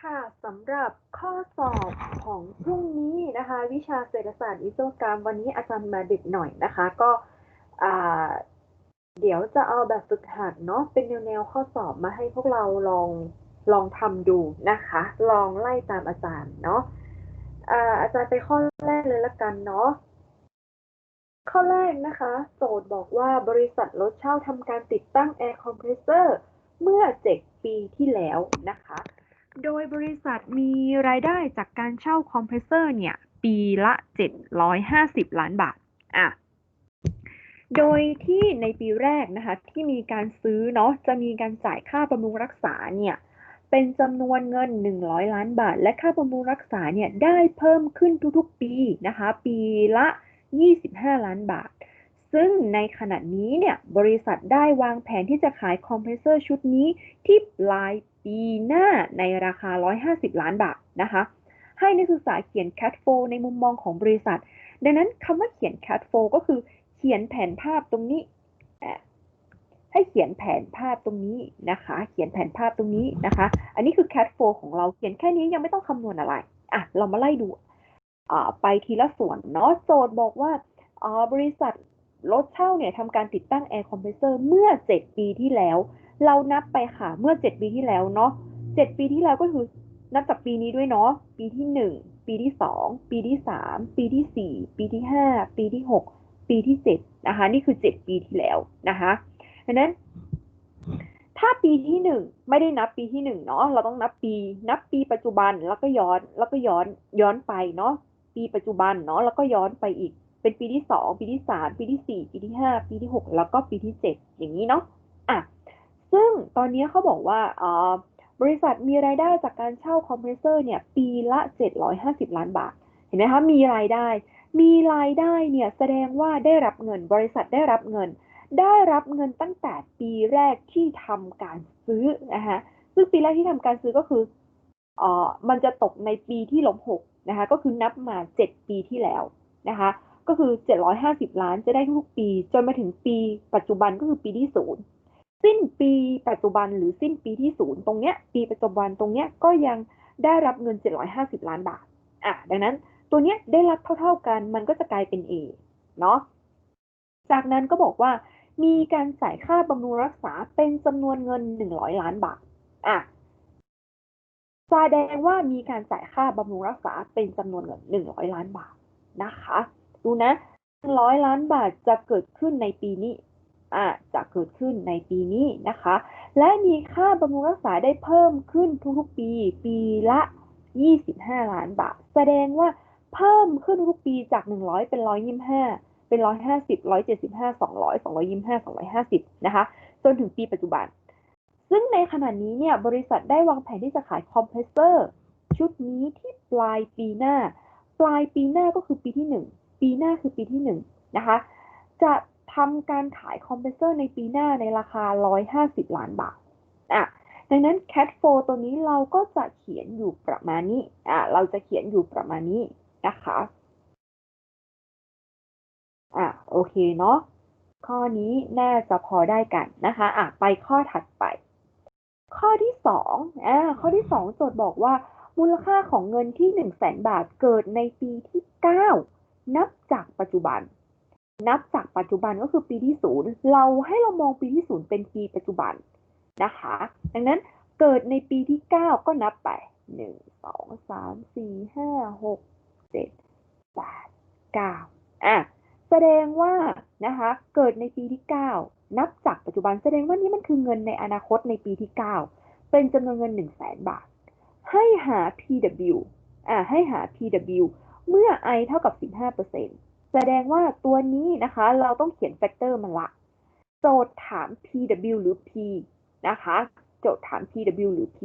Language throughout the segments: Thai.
ค่ะสำหรับข้อสอบของพรุ่งนี้นะคะ วิชาเศรษฐศาสตร์วิศวกรรมวันนี้อาจารย์มาดึกหน่อยนะคะ ก็เดี๋ยวจะเอาแบบฝึกหัดเนาะเป็นแนวๆข้อสอบมาให้พวกเราลองลองทำดูนะคะ ลองไล่ตามอาจารย์เนาะอาอาจารย์ไปข้อแรกเลยละกันเนาะข้อแรกนะคะ โจทย์บอกว่าบริษัทรถเช่าทำการติดตั้งแอร์คอมเพรสเซอร์เมื่อ 7 ปีที่แล้วนะคะ โดยบริษัทมีรายได้จากการเช่าคอมเพรสเซอร์เนี่ย ปีละ 750 ล้านบาท อะ โดยที่ในปีแรกนะคะ ที่มีการซื้อเนาะจะมีการจ่ายค่าบำรุงรักษาเนี่ย เป็นจำนวนเงิน 100 ล้านบาท และค่าบำรุงรักษาเนี่ย ได้เพิ่มขึ้นทุกๆปีนะคะ ปีละ 25 ล้านบาท ซึ่งในขณะนี้เนี่ยบริษัทได้วางแผนที่จะขายคอมเพรสเซอร์ชุดนี้ ที่ปลายปีหน้าในราคา 150 ล้านบาทนะคะ ให้นักศึกษาเขียน cat f o ในมุมมองของบริษัท ดังนั้นคำว่าเขียน cat f o ก็คือเขียนแผนภาพตรงนี้ ให้เขียนแผนภาพตรงนี้นะคะ เขียนแผนภาพตรงนี้นะคะ อันนี้คือ cat f o ของเราเขียนแค่นี้ยังไม่ต้องคำนวณอะไรอะเรามาไล่ดูไปทีละส่วนเนาะโจทย์บอกว่าบริษัท รถเช่าเนี่ยทำการติดตั้งแอร์คอมเพรสเซอร์เมื่อ 7 ปีที่แล้ว เรานับไปค่ะเมื่อ 7 ปีที่แล้วเนาะ7ปีที่แล้วก็คือนับจากปีนี้ด้วยเนาะปีที่ 1 ปีที่ 2 ปีที่ 3 ปีที่ 4 ปีที่ 5 ปีที่ 6 ปีที่ 7 นะคะ นี่คือ 7 ปีที่แล้วนะคะดังนั้น ถ้าปีที่หนึ่งไม่ได้นับปีที่หนึ่งเนาะเราต้องนับปี นับปีปัจจุบันแล้วก็ย้อนแล้วก็ย้อนย้อนไปเนาะปีปัจจุบันเนาะแล้วก็ย้อนไปอีก เป็นปีที่สองปีที่สามปีที่สี่ปีที่ห้าปีที่หกแล้วก็ปีที่เจ็ดอย่างนี้เนาะอะซึ่งตอนนี้เขาบอกว่าอ่าบริษัทมีรายได้จากการเช่าคอมเพรสเซอร์เนี่ยปีละ 750 ล้านบาท เห็นไหมคะมีรายได้ มีรายได้เนี่ยแสดงว่าได้รับเงินบริษัทได้รับเงิน ได้รับเงินตั้งแต่ปีแรกที่ทำการซื้อนะคะซึ่งปีแรกที่ทำการซื้อก็คือเอ่อมันจะตกในปีที่ลบหกนะคะก็คือนับมา 7 ปีที่แล้วนะคะ ก็คือ 750 ล้านจะได้ทุกปี จนมาถึงปีปัจจุบันก็คือปีที่ศูนย์สิ้นปีปัจจุบันหรือสิ้นปีที่ศูนย์ตรงเนี้ยปีปัจจุบันตรงเนี้ยก็ยังได้รับเงิน 750 ล้านบาทอะดังนั้นตัวเนี้ยได้รับเท่า ๆกันมันก็จะกลายเป็น A เนาะจากนั้นก็บอกว่า มีการจ่ายค่าบำรุงรักษาเป็นจำนวนเงิน 100 ล้านบาทอะแสดงว่ามีการจ่ายค่าบำรุงรักษาเป็นจำนวนเงิน 100 ล้านบาทนะคะ ดูนะ100ล้านบาทจะเกิดขึ้นในปีนี้อะจะเกิดขึ้นในปีนี้นะคะ และมีค่าบำรุงรักษาได้เพิ่มขึ้นทุกๆปี ปีละ 25 ล้านบาท แสดงว่าเพิ่มขึ้นทุกปีจาก 100 เป็น 125 เป็นร้อยห้าสิบร้อยเจ็ดสิบห้าสองร้อยสองร้อยยี่ห้าสองร้อยห้าสิบนะคะ จนถึงปีปัจจุบัน ซึ่งในขณะนี้เนี่ยบริษัทได้วางแผนที่จะขายคอมเพรสเซอร์ ชุดนี้ที่ปลายปีหน้า ปลายปีหน้าก็คือปีที่หนึ่ง ปีหน้าคือปีที่หนึ่งนะคะ จะทำการขายคอมเพรสเซอร์ในปีหน้าในราคา 150 ล้านบาทอะดังนั้น cat 4ตัวนี้เราก็จะเขียนอยู่ประมาณนี้อะเราจะเขียนอยู่ประมาณนี้นะคะอะโอเคเนาะข้อนี้น่าจะพอได้กันนะคะอะไปข้อถัดไป ข้อที่สองอ่าข้อที่สองโจทย์บอกว่ามูลค่าของเงินที่หนึ่งแสนบาทเกิดในปีที่เก้า นับจากปัจจุบัน นับจากปัจจุบันก็คือปีที่ศูนย์เราให้เรามองปีที่ศูนย์เป็นปีปัจจุบันนะคะ ดังนั้นเกิดในปีที่เก้าก็นับไปหนึ่งสองสามสี่ห้าหกเจ็ดแปดเก้าอะแสดงว่านะคะ เกิดในปีที่ 9 นับจากปัจจุบันแสดงว่านี่มันคือเงินในอนาคตในปีที่ 9 เป็นจำนวนเงิน 1 0 0 0 0แสนบาท ให้หา PW อ่าให้หา PW เมื่อ i เท่ากับ 15%แสดงว่าตัวนี้นะคะ เราต้องเขียนแฟกเตอร์มันละ โจทย์ถาม PW หรือ P นะคะ โจทย์ถาม PW หรือ P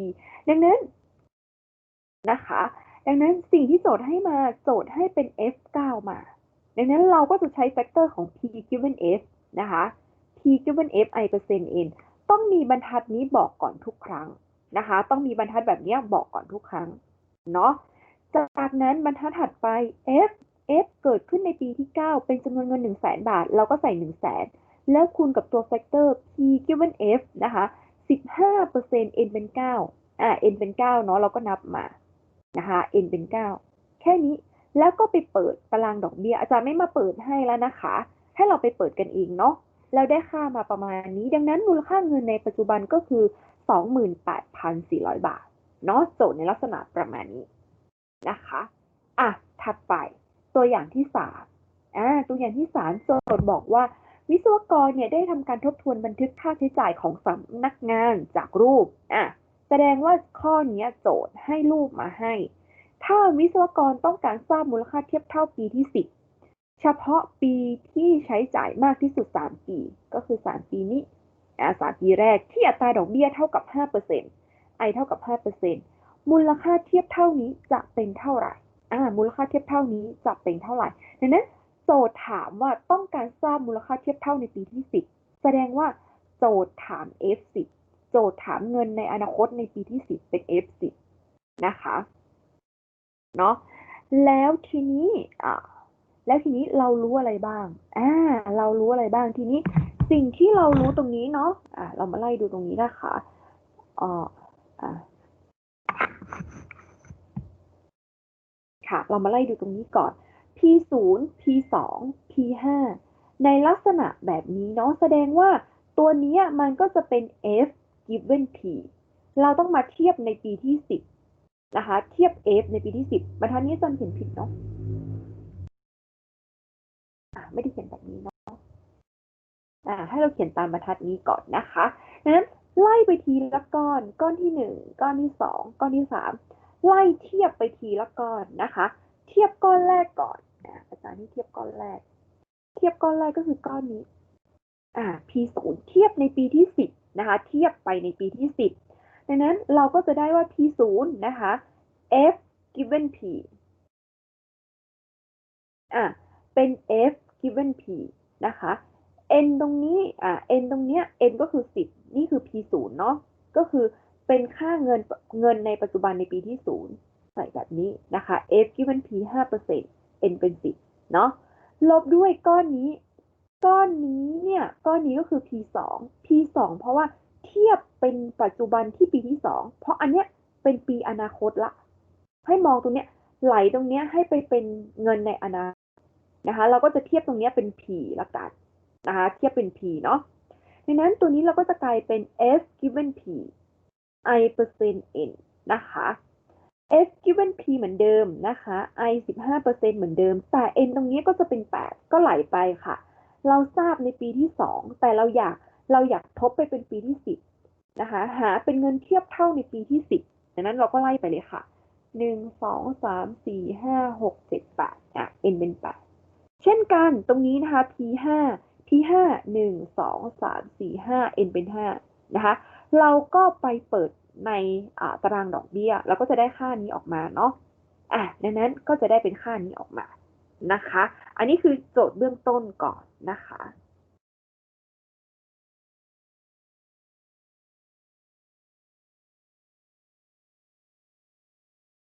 ดังนั้นนะคะ ดังนั้นสิ่งที่โจทย์ให้มาโจทย์ให้เป็น F9 มา ดังนั้นเราก็จะใช้แฟกเตอร์ของ p given f นะคะ p given f i เปอร์เซ็นต์ n ต้องมีบรรทัดนี้บอกก่อนทุกครั้งนะคะ ต้องมีบรรทัดแบบนี้บอกก่อนทุกครั้ง เนาะ จากนั้นบรรทัดถัดไป f f เกิดขึ้นในปีที่ 9 เป็นจำนวนเงิน 1 0 0 0 0แบาท เราก็ใส่ 1 0 0 0 0แแล้วคูณกับตัวแฟกเตอร์ p given f นะคะ 15% n เป็น 9 อ่า n เป็น 9 เนาะเราก็นับมา นะคะ n เป็น 9 แค่นี้ แล้วก็ไปเปิดตารางดอกเบี้ย อาจารย์ไม่มาเปิดให้แล้วนะคะ ให้เราไปเปิดกันเองเนาะแล้วได้ค่ามาประมาณนี้ ดังนั้นมูลค่าเงินในปัจจุบันก็คือ 28,400 บาท เนาะ โจทย์ในลักษณะประมาณนี้ นะคะ อะ ถัดไปตัวอย่างที่สามอ่าตัวอย่างที่สามโจทย์บอกว่าวิศวกรเนี่ยได้ทำการทบทวนบันทึกค่าใช้จ่ายของสำนักงานจากรูป อะ แสดงว่าข้อนี้โจทย์ให้รูปมาให้ ถ้าวิศวกรต้องการทราบมูลค่าเทียบเท่าปีที่10เฉพาะปีที่ใช้จ่ายมากที่สุด3ปี ก็คือ3ปีนี้ อ่าสามปีแรกที่อัตราดอกเบี้ยเท่ากับ5% i เท่ากับ5% มูลค่าเทียบเท่านี้จะเป็นเท่าไหร่อ่ามูลค่าเทียบเท่านี้จะเป็นเท่าไหร่ดังนั้นโจทย์ถามว่าต้องการทราบมูลค่าเทียบเท่าในปีที่ 10 แสดงว่าโจทย์ถาม F10 โจทย์ถามเงินในอนาคตในปีที่ 10 เป็น F10 นะคะเนาะแล้วทีนี้อ่าแล้วทีนี้เรารู้อะไรบ้างอ่าเรารู้อะไรบ้างทีนี้สิ่งที่เรารู้ตรงนี้เนาะอ่าเรามาไล่ดูตรงนี้นะคะอ๋ออ่า ค่ะ เรามาไล่ดูตรงนี้ก่อน P0 P2 P5 ในลักษณะแบบนี้เนาะแสดงว่าตัวนี้มันก็จะเป็น F given P เราต้องมาเทียบในปีที่ 10 นะคะ เทียบ F ในปีที่ 10บรรทัดนี้จารย์เขียนผิดเนาะะไม่ได้เขียนแบบนี้เนาะอ่า ให้เราเขียนตามบรรทัดนี้ก่อนนะคะ นั้นไล่ไปทีละก้อน ก้อนที่หนึ่ง ก้อนที่สอง ก้อนที่สาม ไล่เทียบไปทีละก้อนนะคะ เทียบก้อนแรกก่อนอาอาจารย์นี่เทียบก้อนแรก เทียบก้อนแรกก็คือก้อนนี้อ่า P ศูนย์เทียบในปีที่สิบนะคะ เทียบไปในปีที่สิบดังนั้นเราก็จะได้ว่า P ศูนย์นะคะ F given P อ่าเป็น F given P นะคะ n ตรงนี้อ่า n ตรงเนี้ย n ก็คือ10นี่คือ p 0เนาะก็คือ เป็นค่าเงินเงินในปัจจุบันในปีที่ 0 ใส่แบบนี้นะคะ f given p 5% n เป็น 10 เนาะลบด้วยก้อนนี้ ก้อนนี้เนี่ย ก้อนนี้ก็คือ p 2 p 2เพราะว่าเทียบเป็นปัจจุบันที่ปีที่ 2 เพราะอันเนี้ยเป็นปีอนาคตละ ให้มองตรงเนี้ยไหลตรงเนี้ยให้ไปเป็นเงินในอนาคตนะคะ เราก็จะเทียบตรงเนี้ยเป็น p ละกันนะคะ เทียบเป็น p เนาะดังนั้นตัวนี้เราก็จะกลายเป็น f given p i percent n นะคะ f given p เหมือนเดิมนะคะ i 15%เหมือนเดิม แต่ n ตรงนี้ก็จะเป็น 8 ก็ไหลไปค่ะ เราทราบในปีที่ 2 แต่เราอยากเราอยากทบไปเป็นปีที่ 10 นะคะ หาเป็นเงินเทียบเท่าในปีที่ 10ดังนั้นเราก็ไล่ไปเลยค่ะ 1 2 3 4 5 6 7 8อะ n เป็น 8 เช่นกันตรงนี้นะคะ p 5 p 5 1 2 3 4 5 n เป็น 5 นะคะ เราก็ไปเปิดในตารางดอกเบี้ยเราก็จะได้ค่านี้ออกมาเนาะอะดังนั้นก็จะได้เป็นค่านี้ออกมานะคะ อันนี้คือโจทย์เบื้องต้นก่อนนะคะ